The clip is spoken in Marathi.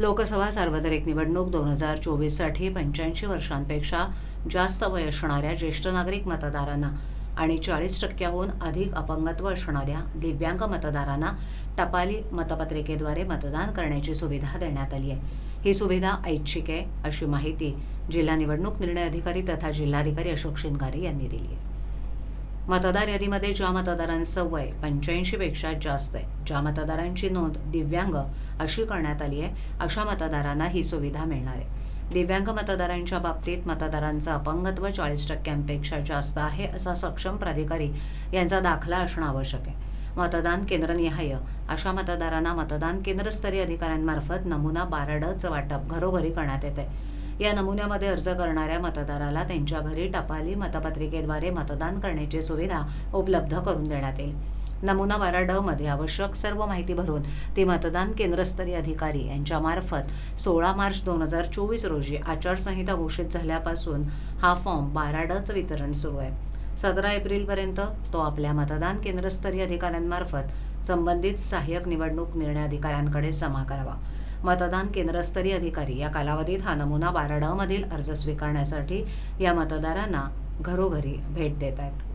लोकसभा सार्वत्रिक निवडणूक दोन हजार चोवीससाठी पंच्याऐंशी वर्षांपेक्षा जास्त वय असणाऱ्या ज्येष्ठ नागरिक मतदारांना आणि चाळीस टक्क्याहून अधिक अपंगत्व असणाऱ्या दिव्यांग मतदारांना टपाली मतपत्रिकेद्वारे मतदान करण्याची सुविधा देण्यात आली आहे. ही सुविधा ऐच्छिक आहे अशी माहिती जिल्हा निवडणूक निर्णय अधिकारी तथा जिल्हाधिकारी अशोक शिंगारे यांनी दिली आहे. मतदार यादीमध्ये ज्या मतदारांचं वय पंच्याऐंशीपेक्षा जास्त आहे ज्या मतदारांची नोंद दिव्यांग अशी करण्यात आली आहे अशा मतदारांना ही सुविधा मिळणार आहे. दिव्यांग मतदारांच्या बाबतीत मतदारांचं अपंगत्व चाळीस टक्क्यांपेक्षा जास्त आहे असा सक्षम प्राधिकारी यांचा दाखला असणं आवश्यक आहे. मतदान केंद्रनिहाय अशा मतदारांना मतदान केंद्रस्तरीय अधिकाऱ्यांमार्फत नमुना बारडचं वाटप घरोघरी करण्यात येते या नमुन्यामध्ये अर्ज करणाऱ्या मतदाराला त्यांच्या घरी टपाली मतपत्रिकेद्वारे मतदान करण्याची सुविधा उपलब्ध करून देण्यात येईल. नमुना बारा ड मध्ये आवश्यक सर्व माहिती भरून ती मतदान केंद्रस्तरीय अधिकारी यांच्यामार्फत सोळा मार्च दोन हजार चोवीस रोजी आचारसंहिता घोषित झाल्यापासून हा फॉर्म बारा डचं वितरण सुरू आहे. सतरा एप्रिलपर्यंत तो आपल्या मतदान केंद्रस्तरीय अधिकाऱ्यांमार्फत संबंधित सहाय्यक निवडणूक निर्णय अधिकाऱ्यांकडे जमा करावा. मतदान केंद्रस्तरीय अधिकारी. या कालावधीत हा नमुना बारा मधील अर्ज स्वीकारण्यासाठी या मतदारांना घरोघरी भेट देत आहेत.